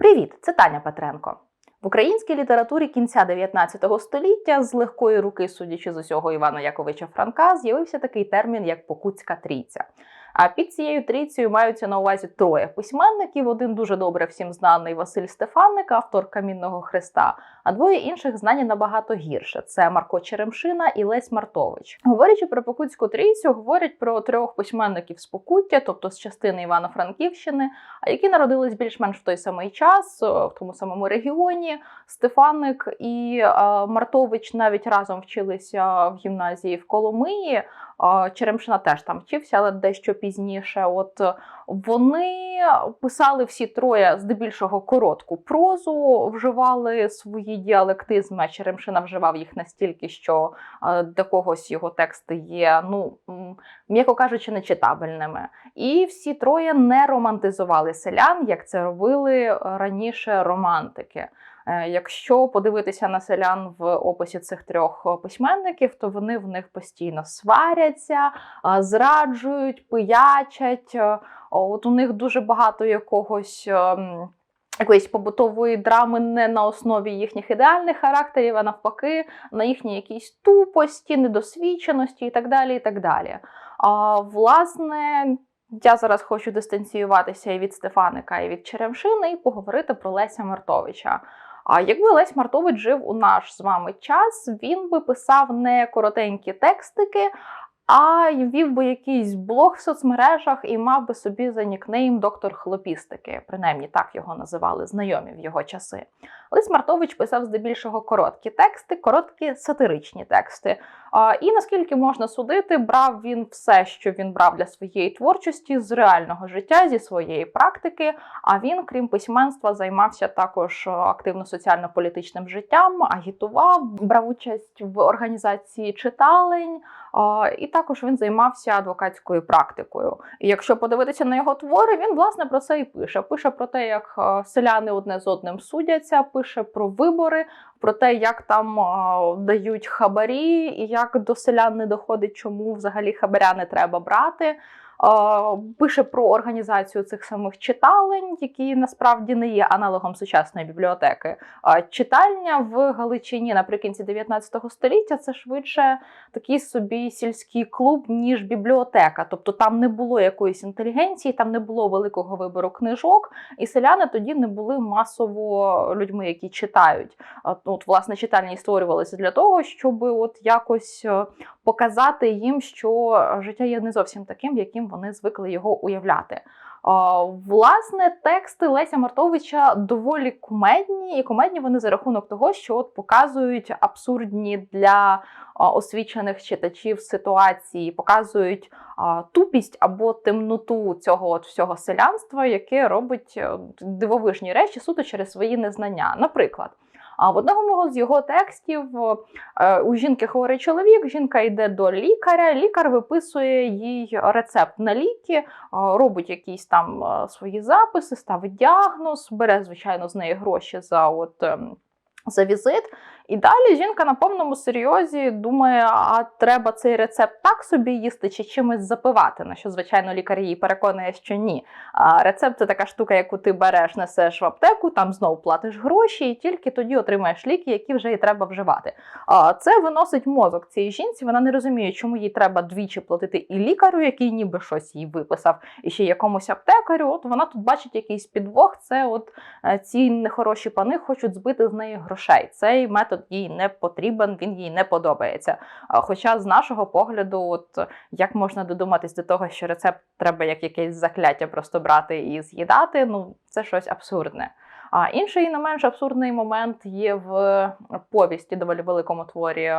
Привіт, це Таня Петренко. В українській літературі кінця 19 століття з легкої руки, судячи з усього Івана Яковича Франка, з'явився такий термін як покутська трійця. А під цією трійцею маються на увазі троє письменників: один дуже добре всім знаний Василь Стефанник, автор Камінного Христа, а двоє інших знані набагато гірше: це Марко Черемшина і Лесь Мартович. Говорячи про покутську трійцю, говорять про трьох письменників з Покуття, тобто з частини Івано-Франківщини, які народились більш-менш в той самий час, в тому самому регіоні. Стефаник і е, Мартович навіть разом вчилися в гімназії в Коломиї. Е, Черемшина теж там вчився, але дещо пізніше. От е, вони писали всі троє здебільшого коротку прозу, вживали свої діалектизми. Черемшина вживав їх настільки, що до для когось його тексти є, ну м'яко кажучи, нечитабельними. І всі троє не романтизували селян, як це робили раніше романтики. Е, Якщо подивитися на селян в описі цих трьох письменників, то вони в них постійно сваряться, зраджують, пиячать. Е, От у них дуже багато якогось. ем, Якоїсь побутової драми не на основі їхніх ідеальних характерів, а навпаки, на їхній якійсь тупості, недосвідченості і так далі. і так далі. А, власне, я зараз хочу дистанціюватися і від Стефаника, і від Черемшини, і поговорити про Леся Мартовича. А якби Лесь Мартович жив у наш з вами час, він би писав не коротенькі текстики, а й вів би якийсь блог в соцмережах і мав би собі за нікнейм доктор хлопістики. Принаймні так його називали знайомі в його часи. Лис Мартович писав здебільшого короткі тексти, короткі сатиричні тексти. І наскільки можна судити, брав він все, що він брав для своєї творчості з реального життя, зі своєї практики. А він, крім письменства, займався також е, активно соціально-політичним життям, агітував, брав участь в організації читалень. І також він займався адвокатською практикою. І якщо подивитися на його твори, він власне про це і пише. Пише про те, як е, селяни одне з одним судяться, пише про вибори, про те, як там дають хабарі, і як до селян не доходить, чому взагалі хабаря не треба брати. Пише про організацію цих самих читалень, які насправді не є аналогом сучасної бібліотеки. Читальня в Галичині наприкінці 19 століття це швидше такий собі сільський клуб, ніж бібліотека. Тобто там не було якоїсь інтелігенції, там не було великого вибору книжок, і селяни тоді не були масово людьми, які читають. От, От, власне, читальні створювалися для того, щоб от якось е, показати їм, що життя є не зовсім таким, яким вони звикли його уявляти. Власне, тексти Леся Мартовича доволі кумедні, і кумедні вони за рахунок того, що от показують абсурдні для освічених читачів ситуації, показують тупість або темноту цього от всього селянства, яке робить е, дивовижні речі суто через свої незнання. Наприклад. А в одному з його текстів е, у жінки хворий чоловік, жінка йде до лікаря, лікар виписує їй рецепт на ліки, е, робить якісь там е, свої записи, ставить діагноз, бере, звичайно, з неї гроші за от. ем, За візит, і далі жінка на повному серйозі думає, а треба цей рецепт так собі їсти чи чимось запивати. На що, звичайно, лікар її переконує, що ні. А рецепт це така штука, яку ти береш, несеш в аптеку, там знову платиш гроші, і тільки тоді отримаєш ліки, які вже і треба вживати. А це виносить мозок цій жінці. Вона не розуміє, чому їй треба двічі платити і лікарю, який ніби щось їй виписав, і ще якомусь аптекарю. От вона тут бачить якийсь підвох. Це от е, ці нехороші пани хочуть збити з неї грошей. Цей метод їй не потрібен, він їй не подобається. Хоча з нашого погляду, от як можна додуматись до того, що рецепт треба як якесь закляття просто брати і з'їдати, ну це щось абсурдне. А інший не менш абсурдний момент є в повісті доволі великому творі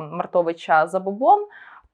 Мартовича Забобон.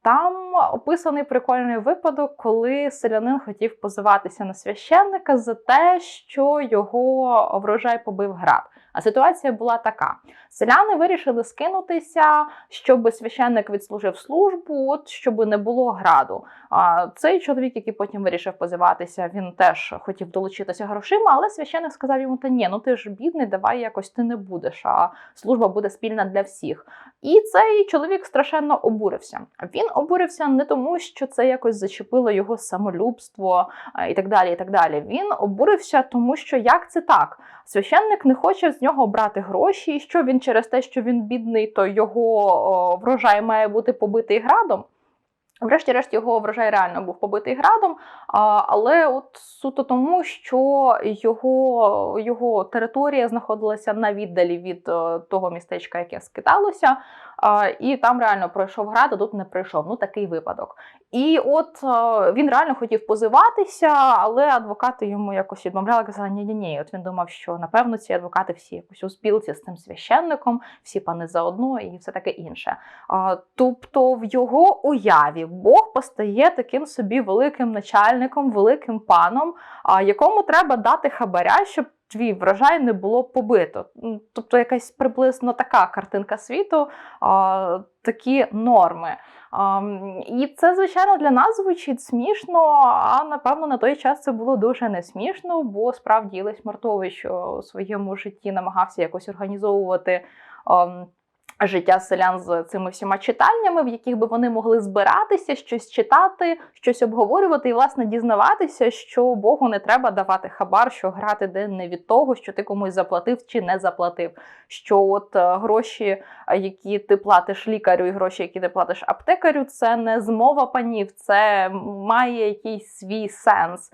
Там описаний прикольний випадок, коли селянин хотів позиватися на священника за те, що його врожай побив град. А ситуація була така: селяни вирішили скинутися, щоб священник відслужив службу, от щоб не було граду. А цей чоловік, який потім вирішив позиватися, він теж хотів долучитися грошима, але священник сказав йому: Та ні, ну ти ж бідний, давай якось ти не будеш. А служба буде спільна для всіх. І цей чоловік страшенно обурився. Він обурився не тому, що це якось зачепило його самолюбство і так далі. і так далі. Він обурився, тому що як це так? Священник не хоче з нього брати гроші, і що він через те, що він бідний, то його врожай має бути побитий градом. Врешті-решт його врожай реально був побитий градом, але от суто тому, що його, його територія знаходилася на віддалі від того містечка, яке скиталося, а, і там реально пройшов град, а тут не пройшов. Ну такий випадок. І от е, він реально хотів позиватися, але адвокати йому якось відмовляли, казали, ні ні ні От він думав, що напевно ці адвокати всі якось у спілці з тим священником, всі пани заодно і все таке інше. Тобто в його уяві Бог постає таким собі великим начальником, великим паном, якому треба дати хабаря, щоб твій врожай не було побито. Тобто якась приблизно така картинка світу, а, такі норми. А, І це, звичайно, для нас звучить смішно, а напевно на той час це було дуже не смішно, бо справді Ілесь Мартович у своєму житті намагався якось організовувати. ам, Життя селян з цими всіма читальнями, в яких би вони могли збиратися, щось читати, щось обговорювати і, власне, дізнаватися, що Богу не треба давати хабар, що грати день не від того, що ти комусь заплатив чи не заплатив. Що от е, гроші, е, які ти платиш лікарю, і гроші, які ти платиш аптекарю, це не змова панів, це має якийсь свій сенс.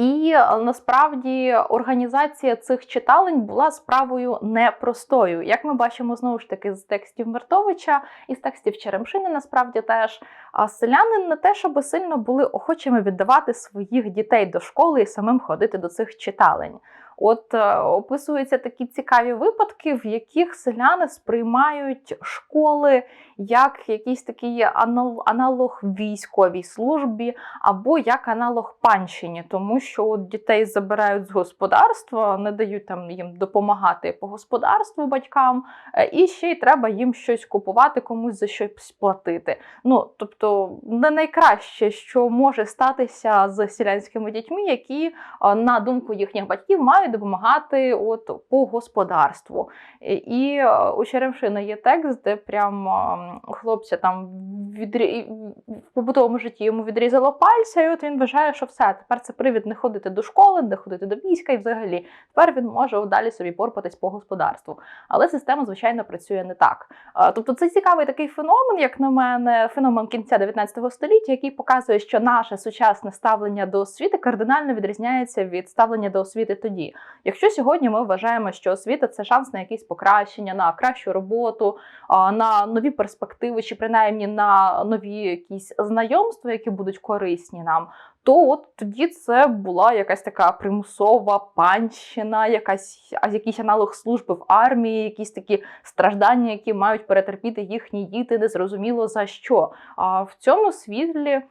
І е, насправді організація цих читалень була справою непростою. Як ми бачимо знову ж таки з текстів Мертовича і з текстів Черемшини, насправді теж селянин селяни не те, щоб сильно були охочими віддавати своїх дітей до школи і самим ходити до цих читалень. От е, описуються такі цікаві випадки, в яких селяни сприймають школи як якийсь такий анал- аналог військовій службі або як аналог панщині, тому що от дітей забирають з господарства, не дають там їм допомагати по господарству батькам, е, і ще й треба їм щось купувати, комусь за щось платити. Ну тобто, не найкраще, що може статися з селянськими дітьми, які на думку їхніх батьків, мають допомагати от по господарству. І- е, у Черемшина є текст, де прям ем, хлопця там відрі... в побутовому житті йому відрізало пальця, і от він вважає, що все, тепер це привід не ходити до школи, не ходити до війська, і взагалі тепер він може далі собі порпатись по господарству. Але система, звичайно, працює не так. Тобто це цікавий такий феномен, як на мене, феномен кінця 19 століття, який показує, що наше сучасне ставлення до освіти кардинально відрізняється від ставлення до освіти тоді. Якщо сьогодні ми вважаємо, що освіта це шанс на якісь покращення, на кращу роботу, на нові перспективи, чи принаймні на нові якісь знайомства, які будуть корисні нам. То от тоді це була якась така примусова панщина, якась якийсь аналог служби в армії, якісь такі страждання, які мають перетерпіти їхні діти, незрозуміло за що. А в цьому світлі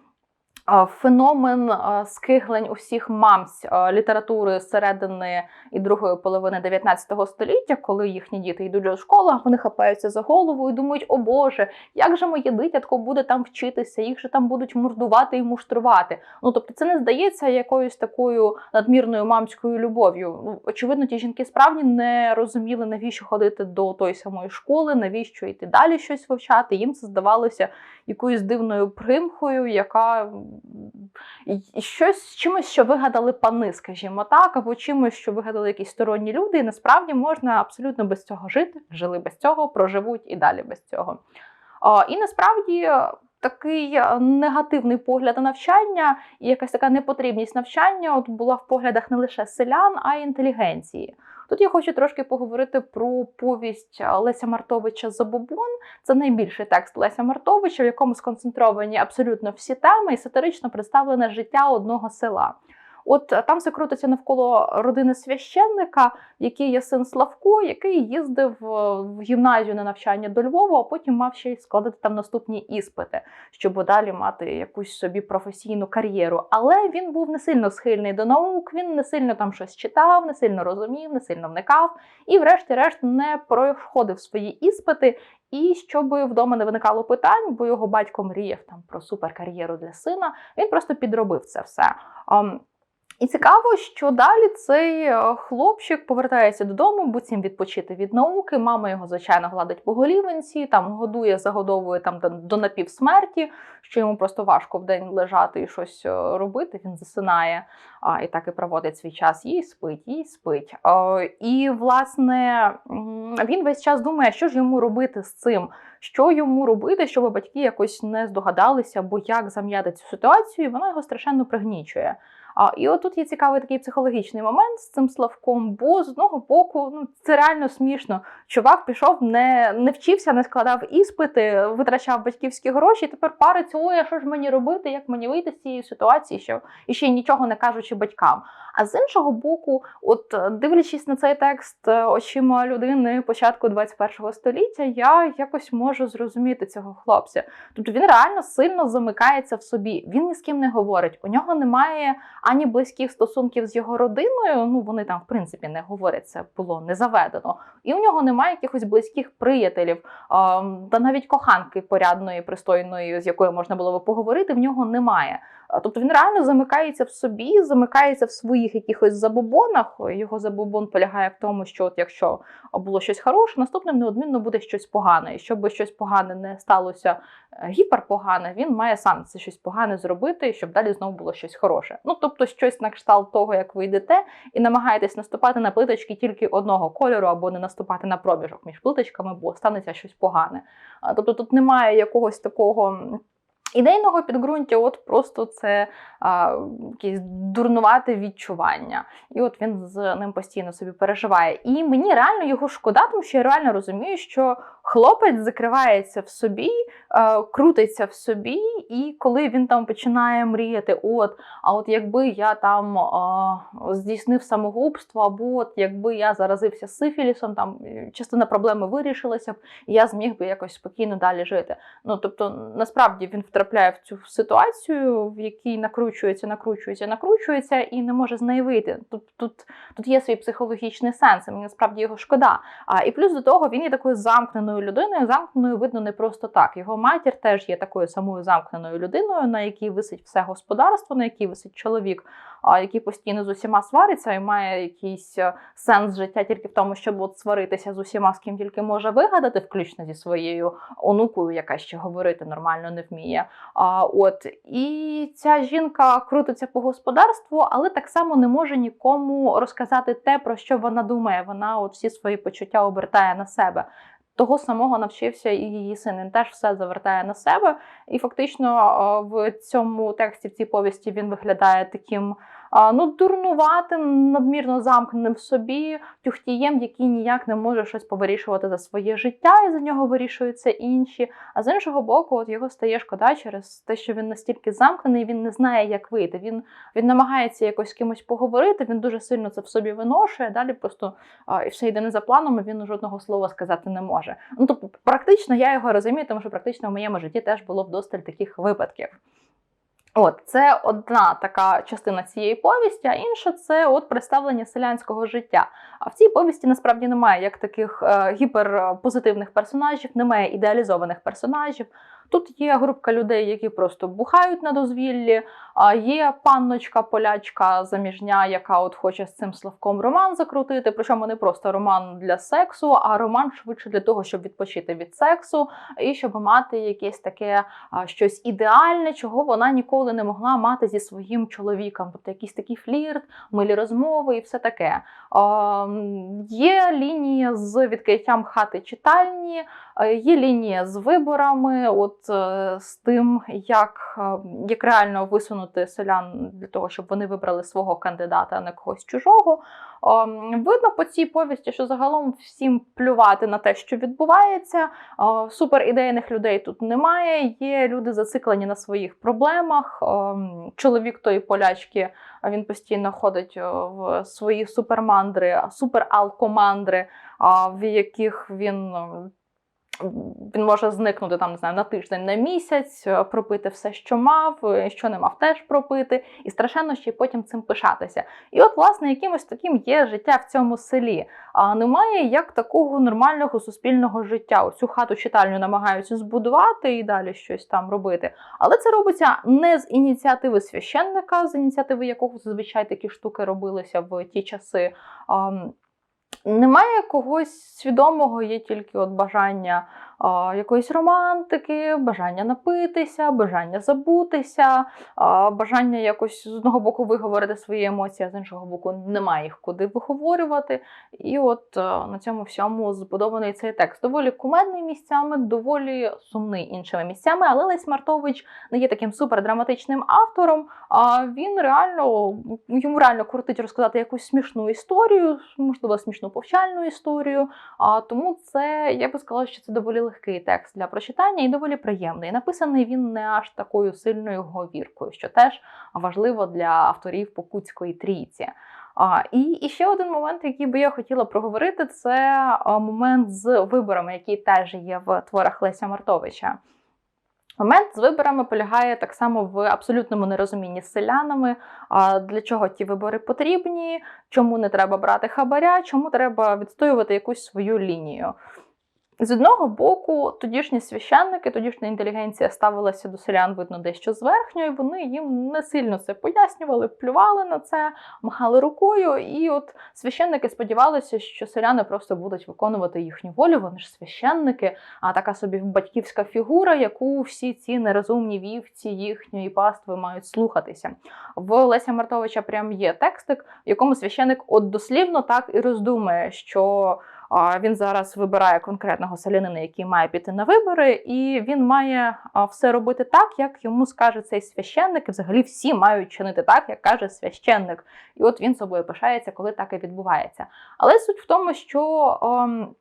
феномен скиглень усіх мамць а, літератури середини і другої половини 19 століття, коли їхні діти йдуть до школи, вони хапаються за голову і думають, о Боже, як же моє дитятко буде там вчитися, їх же там будуть мордувати і муштрувати. Ну тобто, це не здається якоюсь такою надмірною мамською любов'ю. Ну, очевидно, ті жінки справді не розуміли, навіщо ходити до тої самої школи, навіщо йти далі щось вивчати. Їм це здавалося якоюсь дивною примхою, яка щось чимось, що вигадали пани, скажімо так, або чимось, що вигадали якісь сторонні люди, і насправді можна абсолютно без цього жити, жили без цього, проживуть і далі без цього. І насправді е, такий е, негативний погляд на навчання і якась така непотрібність навчання от була в поглядах не лише селян, а й інтелігенції. Тут я хочу трошки поговорити про повість е, Леся Мартовича Забобон. Це найбільший текст Леся Мартовича, в якому сконцентровані абсолютно всі теми і сатирично представлене життя одного села. От е, там все крутиться навколо родини священника, який є син Славко, який їздив е, в гімназію на навчання до Львова, а потім мав ще й складати там наступні іспити, щоб далі мати якусь собі професійну кар'єру. Але він був не сильно схильний до наук, він не сильно там щось читав, не сильно розумів, не сильно вникав, і, врешті-решт, не проходив свої іспити. І щоб вдома не виникало питань, бо його батько мріяв там про суперкар'єру для сина, він просто підробив це все. І цікаво, що далі цей е, хлопчик повертається додому, буцім відпочити від науки. Мама його, звичайно, гладить по голівенці, там годує, загодовує там до- напівсмерті, що йому просто важко в день лежати і щось е, робити. Він засинає а, і так і проводить свій час. Їй спить, їй спить. Е, І власне він весь час думає, що ж йому робити з цим. Що йому робити, щоб батьки якось не здогадалися, або як зам'яти цю ситуацію, і вона його страшенно пригнічує. А, і от тут є цікавий такий психологічний момент з цим Славком, бо з одного боку, ну це реально смішно. Чувак пішов, не, не вчився, не складав іспити, витрачав батьківські гроші. і Тепер париться, ой, а що ж мені робити, як мені вийти з цієї ситуації, що і ще нічого не кажучи батькам. А з іншого боку, от дивлячись на цей текст е, очима людини початку 21 століття, я якось можу зрозуміти цього хлопця. Тобто він реально сильно замикається в собі. Він ні з ким не говорить. У нього немає ані близьких стосунків з його родиною. Ну вони там, в принципі, не говорять, це було не заведено. І у нього немає якихось близьких приятелів, та навіть коханки порядної, пристойної, з якою можна було би поговорити, в нього немає. Тобто він реально замикається в собі, замикається в своїх якихось забобонах. Його забобон полягає в тому, що от якщо було щось хороше, наступним неодмінно буде щось погане. І щоб щось погане не сталося е, гіперпогане, він має сам це щось погане зробити, щоб далі знову було щось хороше. Ну тобто, щось на кшталт того, як ви йдете, і намагаєтесь наступати на плиточки тільки одного кольору, або не наступати на проміжок між плиточками, бо станеться щось погане. Тобто тут немає якогось такого. Ідейного підґрунтя, от просто це а, якесь дурнувате відчування. І от він з ним постійно собі переживає. І мені реально його шкода, тому що я реально розумію, що хлопець закривається в собі, е, крутиться в собі, і коли він там починає мріяти, от, а от якби я там е, здійснив самогубство, або от якби я заразився сифілісом, там частина проблеми вирішилася б, і я зміг би якось спокійно далі жити. Ну тобто, насправді він втрапляє в цю ситуацію, в якій накручується, накручується, накручується, і не може з неї вийти. Тут, тут, тут є свій психологічний сенс, і мені насправді його шкода. А і плюс до того він є такою замкненою людиною. Замкненою видно не просто так. Його матір теж є такою самою замкненою людиною, на якій висить все господарство, на якій висить чоловік, який постійно з усіма свариться і має якийсь е, сенс життя тільки в тому, щоб от сваритися з усіма, з ким тільки може вигадати, включно зі своєю онукою, яка ще говорити нормально не вміє. А, от і ця жінка крутиться по господарству, але так само не може нікому розказати те, про що вона думає. Вона от всі свої почуття обертає на себе. Того самого навчився і її син. Він теж все завертає на себе. І фактично в цьому тексті, в цій повісті, він виглядає таким ну, дурнуватим, надмірно замкненим в собі, тюхтієм, який ніяк не може щось повирішувати за своє життя, і за нього вирішуються інші. А з іншого боку, от його стає шкода через те, що він настільки замкнений, він не знає, як вийти. Він, він намагається якось з кимось поговорити, він дуже сильно це в собі виношує. Далі просто а, і все йде не за планом, і він жодного слова сказати не може. Ну тобто, практично я його розумію, тому що практично в моєму житті теж було вдосталь таких випадків. От це одна така частина цієї повісті, а інша це от представлення селянського життя. А в цій повісті насправді немає як таких е, гіперпозитивних персонажів, немає ідеалізованих персонажів. Тут є групка людей, які просто бухають на дозвіллі. А є панночка полячка заміжня, яка от хоче з цим Славком роман закрутити. Причому не просто роман для сексу, а роман швидше для того, щоб відпочити від сексу і щоб мати якесь таке щось ідеальне, чого вона ніколи не могла мати зі своїм чоловіком. Тобто якийсь такий флірт, милі розмови і все таке. Є лінія з відкриттям хати читальні, є лінія з виборами, от з тим, як, е, як реально висунути селян для того, щоб вони вибрали свого кандидата, а не когось чужого. Ем, Видно по цій повісті, що загалом всім плювати на те, що відбувається. Е, Супер ідейних людей тут немає. Є люди зациклені на своїх проблемах. Ем, Чоловік тої полячки він постійно ходить е, в свої супермандри, супералкомандри, а, в яких він. Він може зникнути там, не знаю, на тиждень, на місяць, е, пропити все, що мав, е, що не мав, теж пропити, і страшенно ще й потім цим пишатися. І от, власне, якимось таким є життя в цьому селі. А немає як такого нормального суспільного життя. Оцю хату читальню намагаються збудувати і далі щось там робити. Але це робиться не з ініціативи священника, з ініціативи якого зазвичай такі штуки робилися в ті часи. Немає когось свідомого, є тільки от бажання якоїсь романтики, бажання напитися, бажання забутися, бажання якось з одного боку виговорити свої емоції, а з іншого боку, немає їх куди виговорювати. І от а, на цьому всьому збудований цей текст. Доволі кумедний місцями, доволі сумний іншими місцями. Але Лесь Мартович не є таким супердраматичним автором. А він реально йому реально крутить розказати якусь смішну історію, можливо, смішну повчальну історію. А тому це я би сказала, що це доволі легкий текст для прочитання і доволі приємний. Написаний він не аж такою сильною говіркою, що теж важливо для авторів Покутської трійці. А, і, і ще один момент, який би я хотіла проговорити, це момент з виборами, який теж є в творах Леся Мартовича. Момент з виборами полягає так само в абсолютному нерозумінні з селянами, для чого ті вибори потрібні, чому не треба брати хабаря, чому треба відстоювати якусь свою лінію. З одного боку, тодішні священники, тодішня інтелігенція ставилася до селян, видно, дещо зверхньо, і вони їм не сильно це пояснювали, плювали на це, махали рукою. І от священники сподівалися, що селяни просто будуть виконувати їхню волю. Вони ж священники, а така собі батьківська фігура, яку всі ці нерозумні вівці їхньої пастви мають слухатися. В Леся Мартовича прям є текстик, в якому священник от дослівно так і роздумує, що. Він зараз вибирає конкретного селянина, який має піти на вибори, і він має все робити так, як йому скаже цей священник. І взагалі всі мають чинити так, як каже священник. І от він собою пишається, коли так і відбувається. Але суть в тому, що. Ем,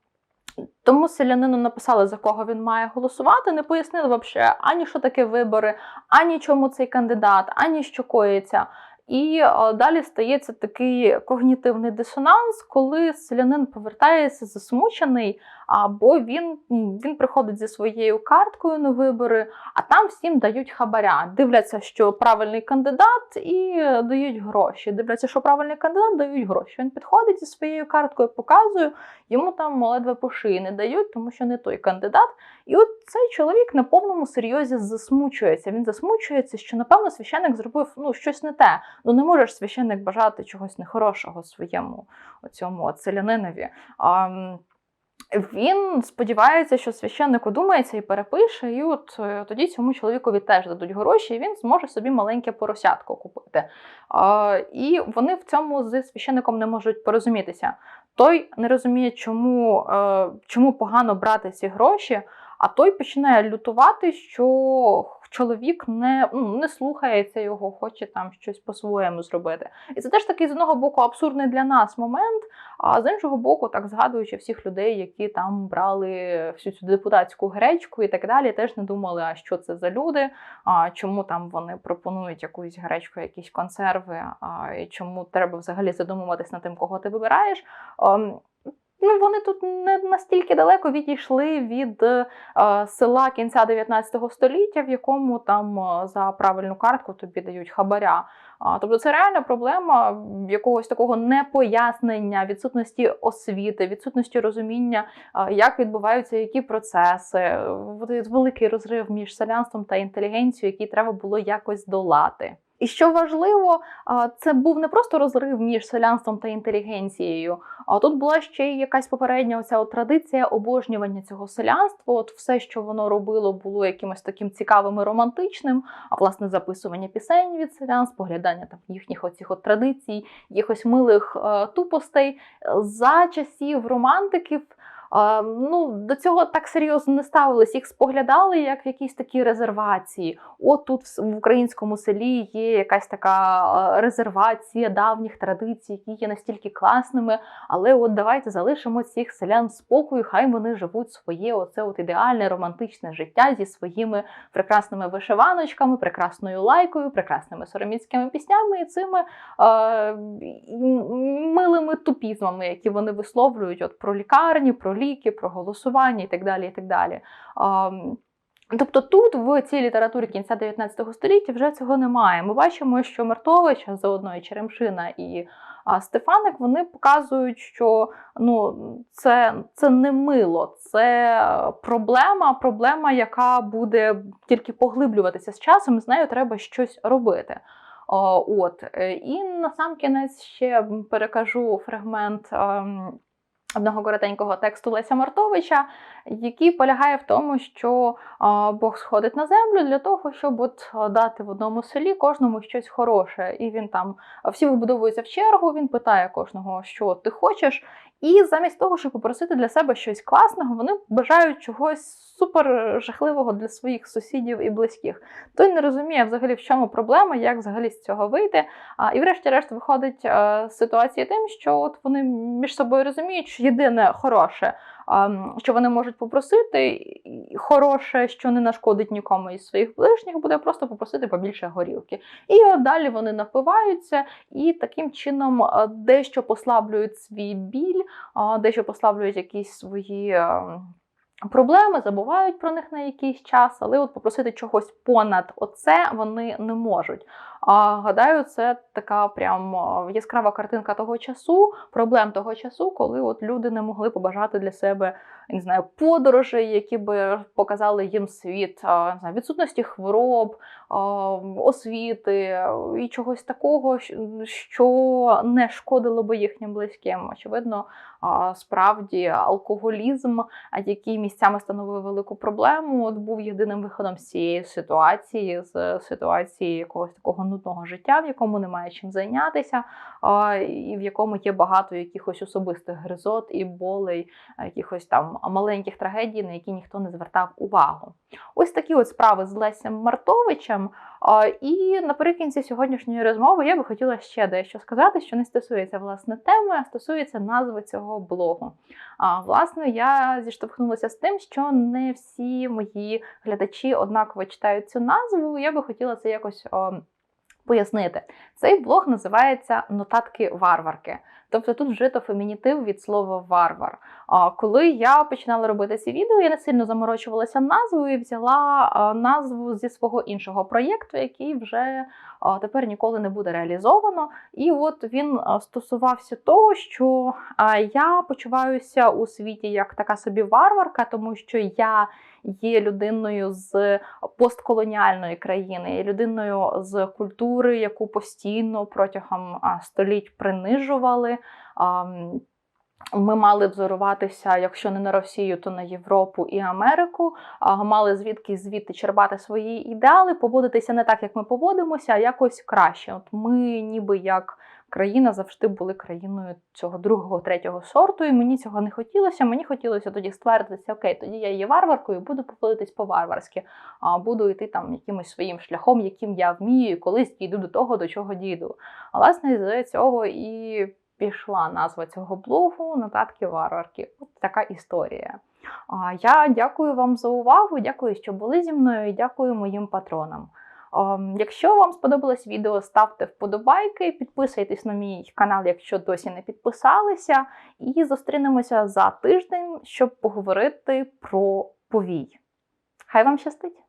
тому селянину написали, за кого він має голосувати, не пояснили взагалі ані що таке вибори, ані чому цей кандидат, ані що коїться. І далі стається такий когнітивний дисонанс, коли селянин повертається засмучений, або він він приходить зі своєю карткою на вибори, а там всім дають хабаря. Дивляться, що правильний кандидат, і дають гроші. Дивляться, що правильний кандидат дають гроші. Він підходить зі своєю карткою, показує, йому там ледве по шиї не дають, тому що не той кандидат. І от цей чоловік на повному серйозі засмучується. Він засмучується, що напевно священник зробив ну щось не те. Ну не можеш священник бажати чогось нехорошого своєму цьому селянинові. А, він сподівається, що священник одумається і перепише, і от е, тоді цьому чоловікові теж дадуть гроші, і він зможе собі маленьке поросятко купити. А, І вони в цьому з священником не можуть порозумітися. Той не розуміє, чому, е, чому погано брати ці гроші, а той починає лютувати, що чоловік не ну, не слухається його, хоче там щось по-своєму зробити. І це теж такий з одного боку абсурдний для нас момент, а з іншого боку, так згадуючи всіх людей, які там брали всю цю депутатську гречку і так далі, теж не думали, а що це за люди, а чому там вони пропонують якусь гречку, якісь консерви, а і чому треба взагалі задумуватись над тим, кого ти вибираєш. Ну, вони тут не настільки далеко відійшли від е, села кінця 19 століття, в якому там е, за правильну картку тобі дають хабаря. Тобто це реальна проблема якогось такого непояснення, відсутності освіти, відсутності розуміння, як відбуваються які процеси. Великий розрив між селянством та інтелігенцією, який треба було якось долати. І що важливо, це був не просто розрив між селянством та інтелігенцією, а тут була ще й якась попередня оця от традиція обожнювання цього селянства. От все, що воно робило, було якимось таким цікавим і романтичним. А власне записування пісень від селян, споглядання там їхніх оцих от традицій, якихось милих е, тупостей за часів романтиків ну, До цього так серйозно не ставились, їх споглядали як в якісь такі резервації. От тут в українському селі є якась така резервація давніх традицій, які є настільки класними. Але от давайте залишимо цих селян спокою, хай вони живуть своє оце от ідеальне романтичне життя зі своїми прекрасними вишиваночками, прекрасною лайкою, прекрасними сороміцькими піснями і цими е, милими тупізмами, які вони висловлюють от про лікарні, про ліки, про голосування і так далі. І так далі. Тобто тут в цій літературі кінця 19 століття вже цього немає. Ми бачимо, що Мартович, заодно і Черемшина і Стефаник вони показують, що ну, це, це не мило, це проблема, проблема, яка буде тільки поглиблюватися з часом, з нею треба щось робити. От. е, І на сам кінець ще перекажу фрагмент. Одного коротенького тексту Леся Мартовича, який полягає в тому, що Бог сходить на землю для того, щоб от дати в одному селі кожному щось хороше. І він там всі вибудовуються в чергу, він питає кожного, що ти хочеш. І замість того, щоб попросити для себе щось класного, вони бажають чогось супер жахливого для своїх сусідів і близьких. Той не розуміє взагалі, в чому проблема, як взагалі з цього вийти. А, і врешті-решт виходить е, з ситуації тим, що от вони між собою розуміють, що єдине хороше, що вони можуть попросити, хороше, що не нашкодить нікому із своїх ближніх, буде просто попросити побільше горілки. І далі вони напиваються і таким чином дещо послаблюють свій біль, дещо послаблюють якісь свої. Проблеми забувають про них на якийсь час, але от попросити чогось понад оце вони не можуть. А гадаю, це така прям яскрава картинка того часу, проблем того часу, коли от люди не могли побажати для себе не знаю, подорожей, які би показали їм світ, не знаю, відсутності хвороб, освіти і чогось такого, що не шкодило би їхнім близьким. Очевидно, справді алкоголізм, який місцями становив велику проблему, от був єдиним виходом з цієї ситуації, з ситуації якогось такого нудного життя, в якому немає чим зайнятися, і в якому є багато якихось особистих гризот і болей, якихось там маленьких трагедій, на які ніхто не звертав увагу. Ось такі от справи з Лесем Мартовичем. І наприкінці сьогоднішньої розмови я би хотіла ще дещо сказати, що не стосується власне теми, а стосується назви цього блогу. А власне, я зіштовхнулася з тим, що не всі мої глядачі однаково читають цю назву. Я би хотіла це якось. Пояснити, цей блог називається Нотатки варварки. Тобто тут вжито фемінітив від слова варвар. А коли я починала робити ці відео, я не сильно заморочувалася назвою і взяла назву зі свого іншого проєкту, який вже тепер ніколи не буде реалізовано. І от він стосувався того, що я почуваюся у світі як така собі варварка, тому що я є людиною з постколоніальної країни, є людиною з культури, яку постійно протягом століть принижували. А, ми мали взоруватися, якщо не на Росію, то на Європу і Америку. Мали звідки звідти черпати свої ідеали, поводитися не так, як ми поводимося, а якось краще. От ми, ніби як країна, завжди були країною цього другого, третього сорту, і мені цього не хотілося. Мені хотілося тоді ствердитися, окей, тоді я є варваркою, буду поводитись по-варварськи, а буду йти там якимось своїм шляхом, яким я вмію, і колись дійду до того, до чого дійду. Власне з цього і пішла назва цього блогу Нотатки варварки. От така історія. Я дякую вам за увагу, дякую, що були зі мною, і дякую моїм патронам. Якщо вам сподобалось відео, ставте вподобайки, підписуйтесь на мій канал, якщо досі не підписалися, і зустрінемося за тиждень, щоб поговорити про повій. Хай вам щастить!